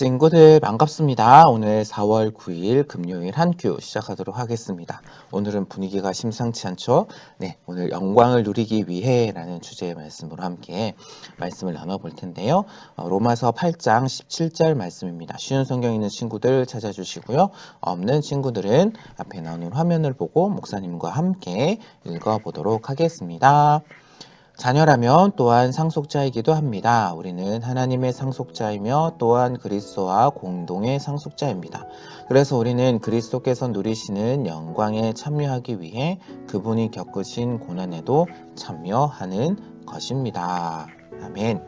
친구들 반갑습니다. 오늘 4월 9일 금요일 한 큐 시작하도록 하겠습니다. 오늘은 분위기가 심상치 않죠? 네, 오늘 영광을 누리기 위해 라는 주제의 말씀으로 함께 말씀을 나눠볼 텐데요. 어, 로마서 8장 17절 말씀입니다. 쉬운 성경 있는 친구들 찾아주시고요. 없는 친구들은 앞에 나오는 화면을 보고 목사님과 함께 읽어보도록 하겠습니다. 자녀라면 또한 상속자이기도 합니다. 우리는 하나님의 상속자이며 또한 그리스도와 공동의 상속자입니다. 그래서 우리는 그리스도께서 누리시는 영광에 참여하기 위해 그분이 겪으신 고난에도 참여하는 것입니다. 아멘.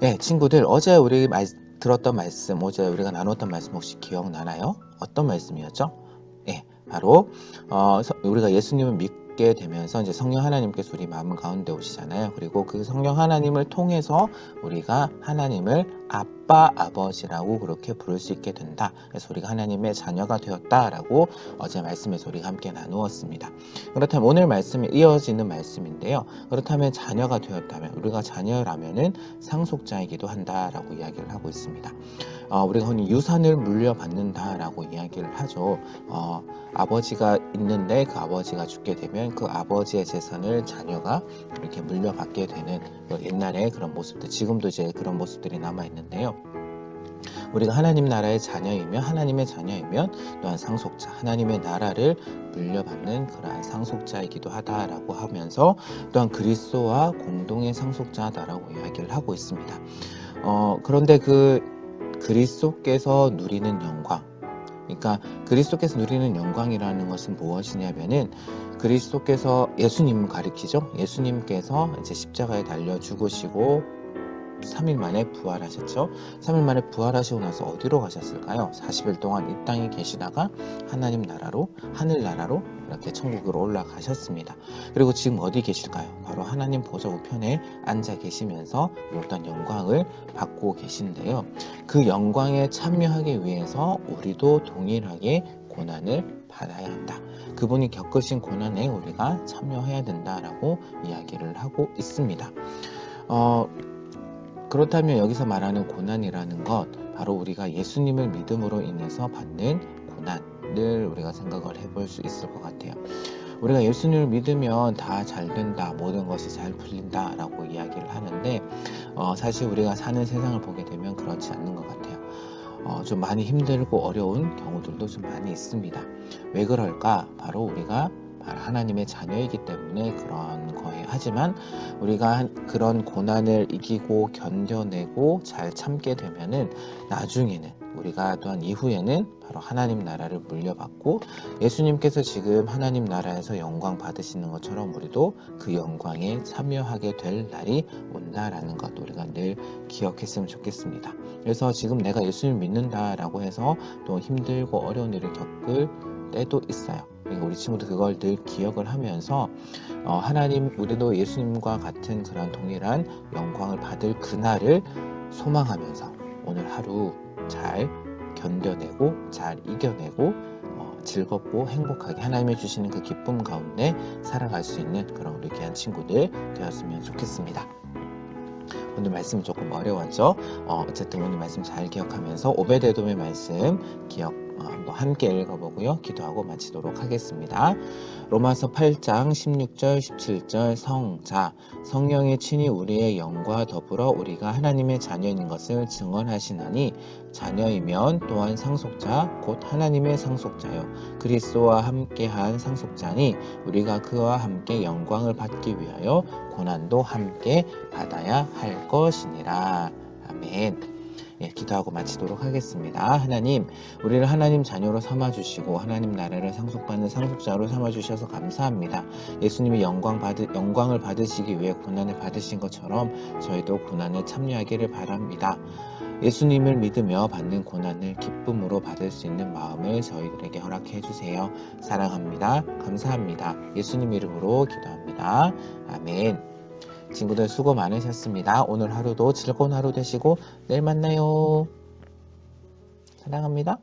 네, 친구들 어제 우리 말, 들었던 말씀, 어제 우리가 나눴던 말씀 혹시 기억나나요? 어떤 말씀이었죠? 네, 바로 어, 우리가 예수님을 믿고 믿게 되면서 이제 성령 하나님께서 우리 마음 가운데 오시잖아요. 그리고 그 성령 하나님을 통해서 우리가 하나님을 아빠, 아버지라고 그렇게 부를 수 있게 된다. 그래서 우리가 하나님의 자녀가 되었다라고 어제 말씀에서 우리가 함께 나누었습니다. 그렇다면 오늘 말씀이 이어지는 말씀인데요. 그렇다면 자녀가 되었다면 우리가 자녀라면은 상속자이기도 한다라고 이야기를 하고 있습니다. 어, 우리가 흔히 유산을 물려받는다라고 이야기를 하죠. 어, 아버지가 있는데 그 아버지가 죽게 되면 그 아버지의 재산을 자녀가 이렇게 물려받게 되는 그 옛날에 그런 모습들, 지금도 이제 그런 모습들이 남아 있는데요. 우리가 하나님 나라의 자녀이며 하나님의 자녀이면 또한 상속자, 하나님의 나라를 물려받는 그러한 상속자이기도 하다라고 하면서 또한 그리스도와 공동의 상속자다라고 이야기를 하고 있습니다. 어, 그런데 그 그리스도께서 누리는 영광. 그러니까 그리스도께서 누리는 영광이라는 것은 무엇이냐면은 그리스도께서 예수님을 가리키죠. 예수님께서 이제 십자가에 달려 죽으시고 3일 만에 부활하셨죠. 3일 만에 부활하시고 나서 어디로 가셨을까요? 40일 동안 이 땅에 계시다가 하나님 나라로 하늘 나라로 이렇게 천국으로 올라가셨습니다. 그리고 지금 어디 계실까요? 바로 하나님 보좌 우편에 앉아 계시면서 어떤 영광을 받고 계신데요. 그 영광에 참여하기 위해서 우리도 동일하게 고난을 받아야 한다. 그분이 겪으신 고난에 우리가 참여해야 된다라고 이야기를 하고 있습니다. 어, 그렇다면 여기서 말하는 고난이라는 것, 바로 우리가 예수님을 믿음으로 인해서 받는 고난을 우리가 생각을 해볼 수 있을 것 같아요. 우리가 예수님을 믿으면 다 잘 된다, 모든 것이 잘 풀린다 라고 이야기를 하는데, 어, 사실 우리가 사는 세상을 보게 되면 그렇지 않는 것 같아요. 어, 좀 많이 힘들고 어려운 경우들도 좀 많이 있습니다. 왜 그럴까? 바로 우리가 하나님의 자녀이기 때문에 그런 거예요. 하지만 우리가 그런 고난을 이기고 견뎌내고 잘 참게 되면은 나중에는 우리가 또한 이후에는 바로 하나님 나라를 물려받고 예수님께서 지금 하나님 나라에서 영광 받으시는 것처럼 우리도 그 영광에 참여하게 될 날이 온다라는 것 우리가 늘 기억했으면 좋겠습니다. 그래서 지금 내가 예수님 믿는다라고 해서 또 힘들고 어려운 일을 겪을 때도 있어요. 우리 친구들 그걸 늘 기억을 하면서 어, 하나님 우리도 예수님과 같은 그런 동일한 영광을 받을 그날을 소망하면서 오늘 하루 잘 견뎌내고 잘 이겨내고 어, 즐겁고 행복하게 하나님이 주시는 그 기쁨 가운데 살아갈 수 있는 그런 우리 귀한 친구들 되었으면 좋겠습니다. 오늘 말씀이 조금 어려웠죠? 어, 어쨌든 오늘 말씀 잘 기억하면서 오베데돔의 말씀 기억 어, 한번 함께 읽어보고요. 기도하고 마치도록 하겠습니다. 로마서 8장 16절 17절 성자 성령의 친히 우리의 영과 더불어 우리가 하나님의 자녀인 것을 증언하시나니 자녀이면 또한 상속자 곧 하나님의 상속자요 그리스도와 함께한 상속자니 우리가 그와 함께 영광을 받기 위하여 고난도 함께 받아야 할 것이니라. 아멘. 예, 기도하고 마치도록 하겠습니다. 하나님, 우리를 하나님 자녀로 삼아주시고 하나님 나라를 상속받는 상속자로 삼아주셔서 감사합니다. 예수님이 영광 받으, 영광을 받으시기 위해 고난을 받으신 것처럼 저희도 고난에 참여하기를 바랍니다. 예수님을 믿으며 받는 고난을 기쁨으로 받을 수 있는 마음을 저희들에게 허락해 주세요. 사랑합니다. 감사합니다. 예수님 이름으로 기도합니다. 아멘. 친구들 수고 많으셨습니다. 오늘 하루도 즐거운 하루 되시고 내일 만나요. 사랑합니다.